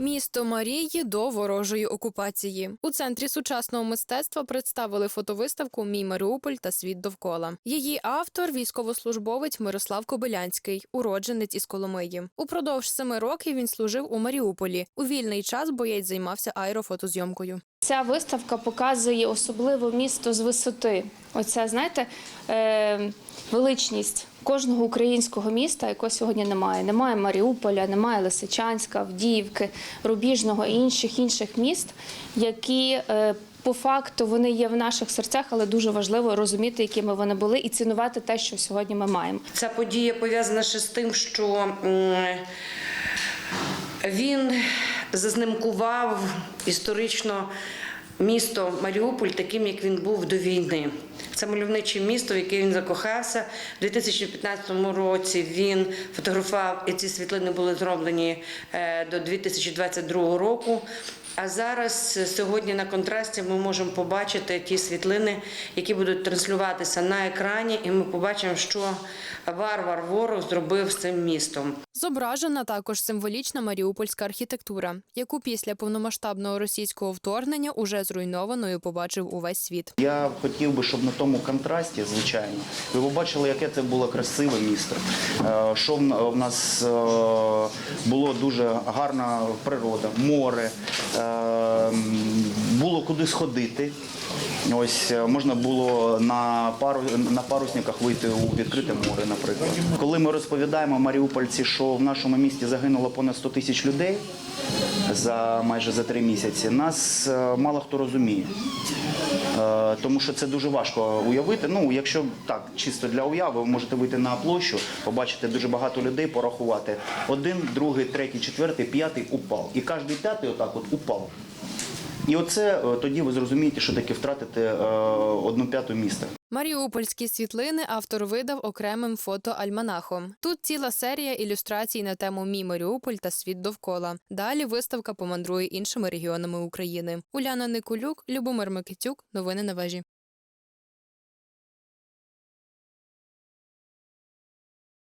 Місто Марії до ворожої окупації у центрі сучасного мистецтва представили фотовиставку Мій Маріуполь та світ довкола. Її автор військовослужбовець Мирослав Кобилянський, уродженець із Коломиї. Упродовж семи років він служив у Маріуполі. У вільний час боєць займався аерофотозйомкою. Ця виставка показує особливо місто з висоти. Оця, знаєте, е, величність кожного українського міста, якого сьогодні немає. Немає Маріуполя, немає Лисичанська, Авдіївки, Рубіжного і інших інших міст, які е, по факту вони є в наших серцях, але дуже важливо розуміти, якими вони були, і цінувати те, що сьогодні ми маємо. Ця подія пов'язана ще з тим, що він зазнимкував історично місто Маріуполь таким, як він був до війни. Це мальовниче місто, в яке він закохався. У 2015 році він фотографував, і ці світлини були зроблені е, до 2022 року. А зараз е, сьогодні на контрасті ми можемо побачити ті світлини, які будуть транслюватися на екрані, і ми побачимо, що варвар ворог зробив з цим містом. Зображена також символічна маріупольська архітектура, яку після повномасштабного російського вторгнення уже зруйнованою побачив увесь світ. Я хотів би, щоб на тому контрасті, звичайно, ви побачили, яке це було красиве місто. Е, Що в нас е, було дуже гарна природа, море, е, було куди сходити. Ось можна було на пару на парусниках вийти у відкрите море, наприклад. Коли ми розповідаємо маріупольці, що в нашому місті загинуло понад 100 тисяч людей за майже за три місяці, нас мало хто розуміє. Е, Тому що це дуже важко уявити. Ну, якщо так, чисто для уяви, ви можете вийти на площу, побачити дуже багато людей, порахувати. Один, другий, третій, четвертий, п'ятий упав. І кожен п'ятий отак от упав. І оце е, тоді ви зрозумієте, що таке втратити е, одну п'яту міста. Маріупольські світлини автор видав окремим фотоальманахом. Тут ціла серія ілюстрацій на тему Мій Маріуполь та світ довкола. Далі виставка помандрує іншими регіонами України. Уляна Никулюк, Любомир Микитюк. Новини на вежі.